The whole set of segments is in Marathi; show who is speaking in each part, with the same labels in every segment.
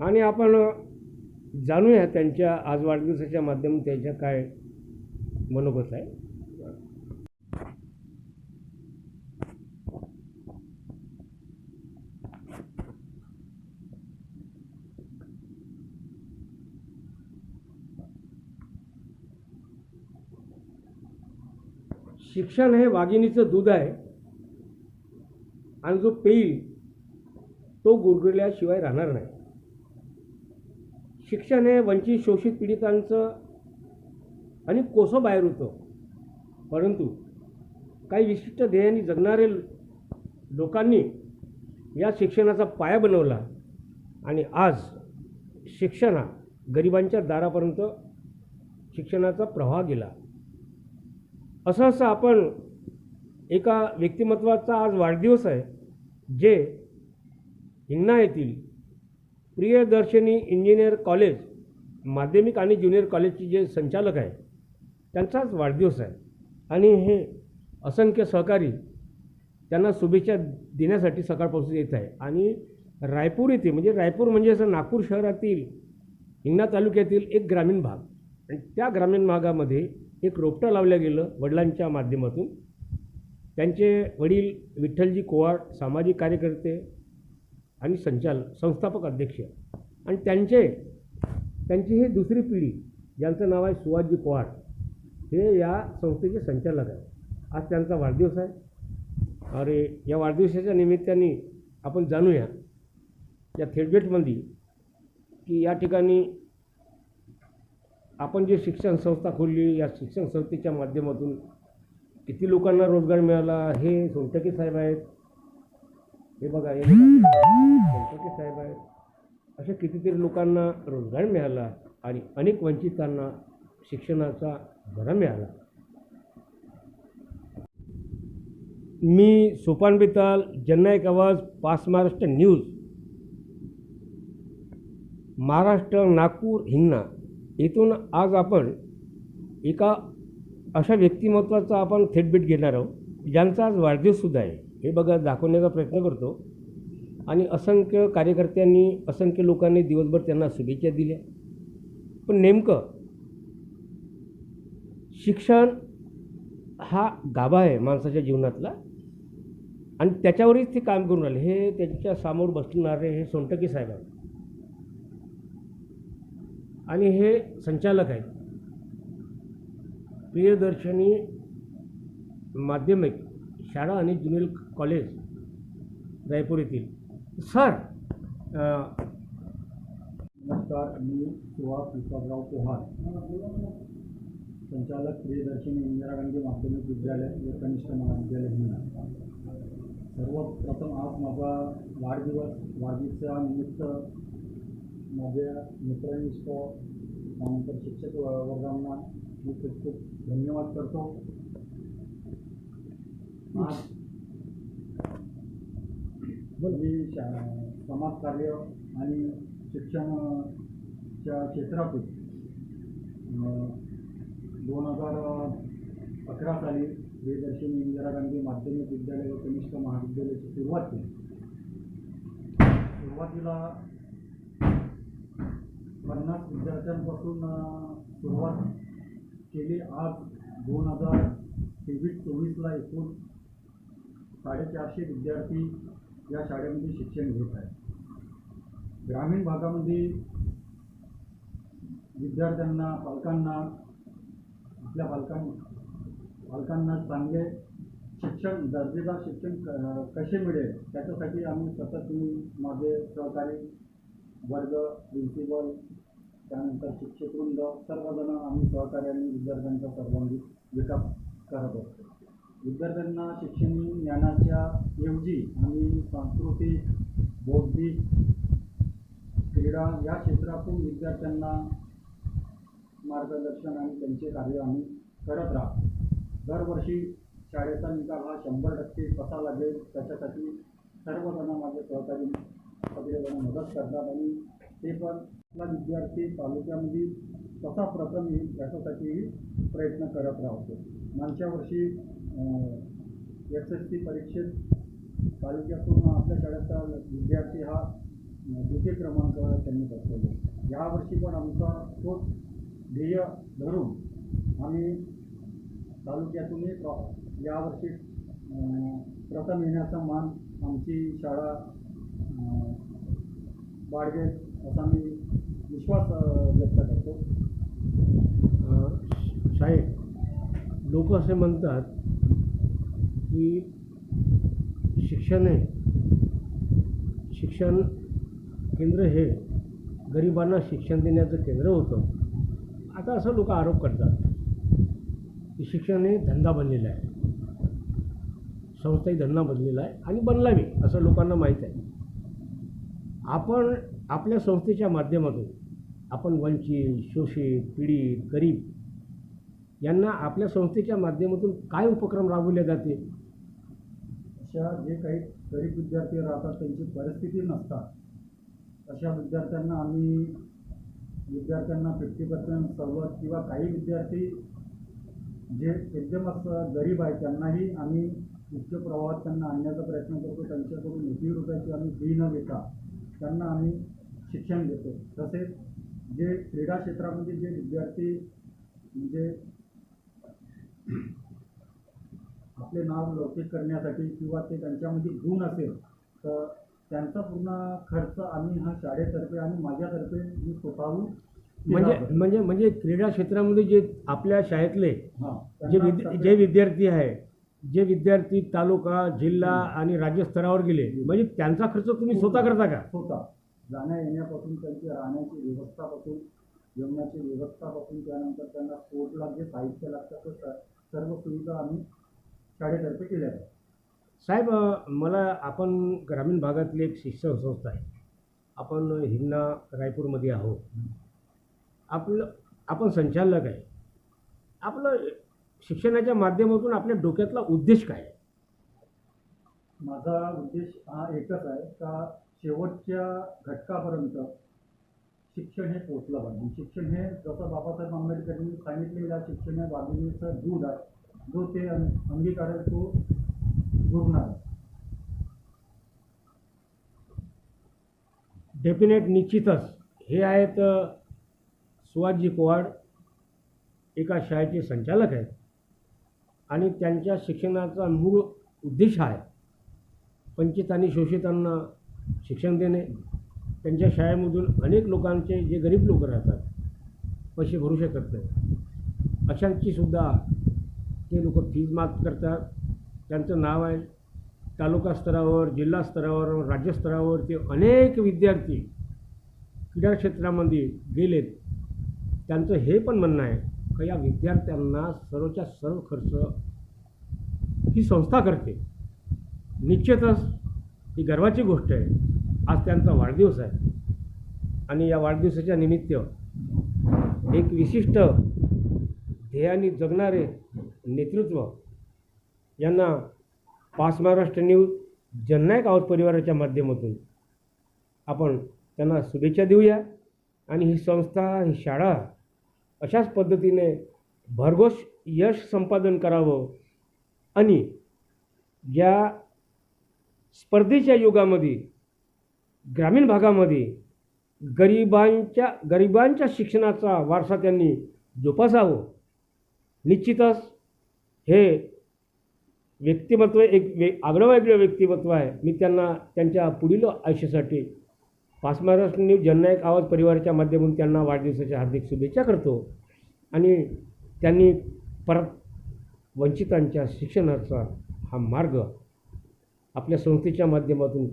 Speaker 1: आणि आपण जाणूया त्यांच्या आज वाढदिवसाच्या माध्यमातून त्यांच्या काय मनोगत आहे. शिक्षण हे वाघिणीचं दूध आहे. आणि जो पेईल तो गुरगुरल्याशिवाय राहणार नाही. शिक्षण हे वंचित शोषित पीडितांचं आणि कोसं बाहेर होतं परंतु काही विशिष्ट ध्येयाने जगणारे लोकांनी या शिक्षणाचा पाया बनवला आणि आज शिक्षण हा गरिबांच्या दारापर्यंत शिक्षणाचा प्रवाह गेला. असं असं आपण एका व्यक्तिमत्वाचा आज वाढदिवस आहे. जे हिंगणा येथील प्रियदर्शनी इंजिनियर कॉलेज माध्यमिक आणि ज्युनियर कॉलेजचे जे संचालक आहे त्यांचाच वाढदिवस आहे. आणि हे असंख्य सहकारी त्यांना शुभेच्छा देण्यासाठी सकाळपासून येत आहे. आणि रायपूर येथे म्हणजे रायपूर म्हणजे असं नागपूर शहरातील हिंगणा तालुक्यातील एक ग्रामीण भाग. आणि त्या ग्रामीण भागामध्ये एक रोपटं लावलं गेलं वडिलांच्या माध्यमातून. त्यांचे वडील विठ्ठलजी कोवाड सामाजिक कार्यकर्ते आणि संचालक संस्थापक अध्यक्ष. आणि त्यांचे त्यांची ही दुसरी पिढी ज्यांचं नाव आहे सुहासजी कोवाड हे या संस्थेचे संचालक आहे आज त्यांचा वाढदिवस आहे. अरे या वाढदिवसाच्या निमित्ताने आपण जाणूया या थेटबेटमध्ये की या ठिकाणी आपण जे शिक्षण संस्था खोलली या शिक्षण संस्थेच्या माध्यमातून किती लोकांना रोजगार मिळाला? हे सोनटके साहेब आहेत. हे बघा हे सोनटके साहेब आहेत. अशा कितीतरी लोकांना रोजगार मिळाला आणि अनेक वंचितांना शिक्षणाचा भरा मिळाला. मी सोपान बेताल जननायक आवाज पास महाराष्ट्र न्यूज. महाराष्ट्र नागपूर हिंगणा. येथून आज आपण एका अशा व्यक्तिमत्वाचा आपण थेटबीट घेणार आहोत ज्यांचा आज वाढदिवससुद्धा आहे. हे बघा दाखवण्याचा प्रयत्न करतो. आणि असंख्य कार्यकर्त्यांनी असंख्य लोकांनी दिवसभर त्यांना शुभेच्छा दिल्या. पण नेमकं शिक्षण हा गाभा आहे माणसाच्या जीवनातला. आणि त्याच्यावरच ते काम करून राहिले. हे त्यांच्यासमोर बसणारे हे सोनटके साहेब आहेत. आणि हे संचालक आहेत. प्रियदर्शनी माध्यमिक शाळा आणि ज्युनियर कॉलेज रायपूर येथील. सर
Speaker 2: नमस्कार मी सुहास विश्वासराव पोहार संचालक प्रियदर्शनी इंदिरा गांधी माध्यमिक विद्यालय व कनिष्ठ महाविद्यालय हिंगणा. सर्वप्रथम आज माझा वाढदिवस वाढदिवसा निमित्त माझ्या मित्रनिष्ठ त्यानंतर शिक्षक व- वर्गांना मी खूप खूप धन्यवाद करतो. आज मी शा- समाजकार्य आणि शिक्षणाच्या क्षेत्रातून दोन हजार अकरा साली प्रियदर्शनी इंदिरा गांधी माध्यमिक विद्यालय व कनिष्ठ महाविद्यालयाची सुरुवात केली. सुरुवातीला पन्नास विद्यार्थ्यांपासून सुरुवात केली आज दोन हजार तेवीस चोवीसला एकूण साडेचारशे विद्यार्थी या शाळेमध्ये शिक्षण घेत आहेत. ग्रामीण भागामध्ये विद्यार्थ्यांना पालकांना आपल्या पालकां पालकांना चांगले शिक्षण दर्जेदार शिक्षण क- कसे मिळेल? त्याच्यासाठी आम्ही सतत मी माझे सहकारी वर्ग प्रिन्सिपल त्यानंतर शिक्षकवृंद सर्वजण आम्ही सहकार्याने विद्यार्थ्यांचा सर्वांगीण विकास करत असतो. विद्यार्थ्यांना शिक्षण ज्ञानाच्या ऐवजी आम्ही सांस्कृतिक बौद्धिक क्रीडा या क्षेत्रातून विद्यार्थ्यांना मार्गदर्शन आणि त्यांचे कार्य आम्ही करत राहतो. दरवर्षी शाळेचा निकाल हा शंभर टक्के कसा लागेल त्याच्यासाठी सर्वजण माझे सहकारी सगळेजण मदत करतात आणि ते पण आपला विद्यार्थी तालुक्यामध्ये कसा प्रथम येईल याच्यासाठीही प्रयत्न करत राहतो. मागच्या वर्षी एस एस सी परीक्षेत तालुक्यातून आपल्या शाळेचा विद्यार्थी हा द्वितीय क्रमांक त्यांनी बसवले यावर्षी पण आमचा तोच ध्येय धरून आम्ही तालुक्यातूनही प्र- यावर्षी प्रथम येण्याचा मान आमची शाळा अं, बाळगेल. असा मी विश्वास व्यक्त करतो.
Speaker 1: साहेब लोक असे म्हणतात की शिक्षण हे शिक्षण केंद्र हे गरिबांना शिक्षण देण्याचं केंद्र होतं. आता असं लोक आरोप करतात की शिक्षण हे धंदा बनलेला आहे. संस्थाही धंदा बनलेला आहे आणि बनला बी असं लोकांना माहीत आहे. आपण आपल्या संस्थेच्या माध्यमातून आपण वंचित शोषित पीडित गरीब यांना आपल्या संस्थेच्या माध्यमातून काय उपक्रम राबवले जाते?
Speaker 2: अशा जे काही गरीब विद्यार्थी राहतात त्यांची परिस्थिती नसतात. अशा विद्यार्थ्यांना आम्ही विद्यार्थ्यांना फिफ्टी पर्सेंट सवलत किंवा काही विद्यार्थी जे एकदमच गरीब आहेत त्यांनाही आम्ही उच्च प्रवाहात त्यांना आणण्याचा प्रयत्न करतो. त्यांच्याकडून एकही रुपयाची आम्ही फी न घेता त्यांना आम्ही शिक्षण देतो तसेच जे क्रीडा क्षेत्रामध्ये जे विद्यार्थी म्हणजे आपले नाव लौकिक करण्यासाठी किंवा ते त्यांच्यामध्ये गुण असेल तर त्यांचा पूर्ण खर्च आम्ही हा शाळेतर्फे आणि माझ्यातर्फे मी स्वतःहून
Speaker 1: म्हणजे. म्हणजे म्हणजे क्रीडा क्षेत्रामध्ये जे आपल्या शाळेतले. जे विद्या जे विद्यार्थी आहे जे विद्यार्थी तालुका जिल्हा आणि राज्य स्तरावर गेले म्हणजे त्यांचा खर्च तुम्ही स्वतः करता का?
Speaker 2: स्वतः जाण्या येण्यापासून त्यांची राहण्याची व्यवस्थापासून जेवणाची व्यवस्थापासून त्यानंतर त्यांना स्पोर्टला जे साहित्य लागतं ते स- सर्व सुविधा आम्ही शाळेतर्फे केल्या. आहेत
Speaker 1: साहेब अ, मला आपण ग्रामीण भागातली एक शिक्षण संस्था आहे. आपण हिंगणा रायपूरमध्ये आहोत. आपलं आपण संचालक आहे. आपलं शिक्षणाच्या माध्यमातून आपल्या डोक्यातला उद्देश काय आहे?
Speaker 2: माझा उद्देश हा एकच आहे का शेवटच्या घटकापर्यंत शिक्षण हे पोचलं पाहिजे. शिक्षण हे जसं बाबासाहेब आंबेडकरांनी सांगितलेलं शिक्षण हे वाघिणीचं दूध आहे. जो ते अंगीकारेल तो गुरुणार आहे.
Speaker 1: डेफिनेट निश्चितच हे आहेत सुहासजी कोवाड एका शाळेचे संचालक आहेत. आणि त्यांच्या शिक्षणाचा मूळ उद्देश आहे. वंचित आणि शोषितांना शिक्षण देणे. त्यांच्या शाळेमधून अनेक लोकांचे जे गरीब लोक राहतात पैसे भरू शकत नाही. अशांची सुद्धा ते लोक फीज माफ करतात. त्यांचं नाव आहे तालुका स्तरावर जिल्हा स्तरावर राज्यस्तरावर ते अनेक विद्यार्थी क्रीडा क्षेत्रामध्ये गेलेत. त्यांचं हे पण म्हणणं आहे का या विद्यार्थ्यांना सर्वच्या सर्व खर्च ही संस्था करते. निश्चितच ही गर्वाची गोष्ट आहे. आज त्यांचा वाढदिवस आहे. आणि या वाढदिवसाच्या निमित्त एक विशिष्ट ध्येयाने जगणारे नेतृत्व यांना पाच महाराष्ट्र न्यूज जननायक आहोत परिवाराच्या माध्यमातून आपण त्यांना शुभेच्छा देऊया. आणि ही संस्था ही शाळा अशाच पद्धतीने भरघोस यश संपादन करावं. आणि या स्पर्धेच्या युगामध्ये ग्रामीण भागामध्ये गरिबांच्या गरिबांच्या शिक्षणाचा वारसा त्यांनी जोपासावं. निश्चितच हे व्यक्तिमत्व एक वे आगळं वेगळं व्यक्तिमत्व आहे. मी त्यांना त्यांच्या पुढील आयुष्यासाठी पाच महाराष्ट्र न्यूज जननायक आवाज परिवाराच्या माध्यमातून त्यांना वाढदिवसाच्या हार्दिक शुभेच्छा करतो. आणि त्यांनी परत वंचितांच्या शिक्षणाचा हा मार्ग आपल्या संस्थेच्या माध्यमातून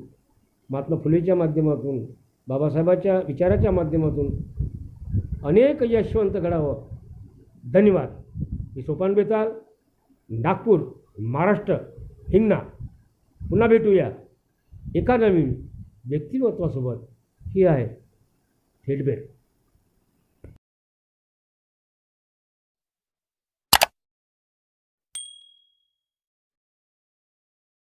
Speaker 1: महात्मा फुलेच्या माध्यमातून बाबासाहेबाच्या विचाराच्या माध्यमातून अनेक यशवंत घडावं. धन्यवाद. मी सोपान बेताल नागपूर महाराष्ट्र हिंगणा. पुन्हा भेटूया एका नवीन व्यक्तिमत्वासोबत. ही आहे. थेटबेट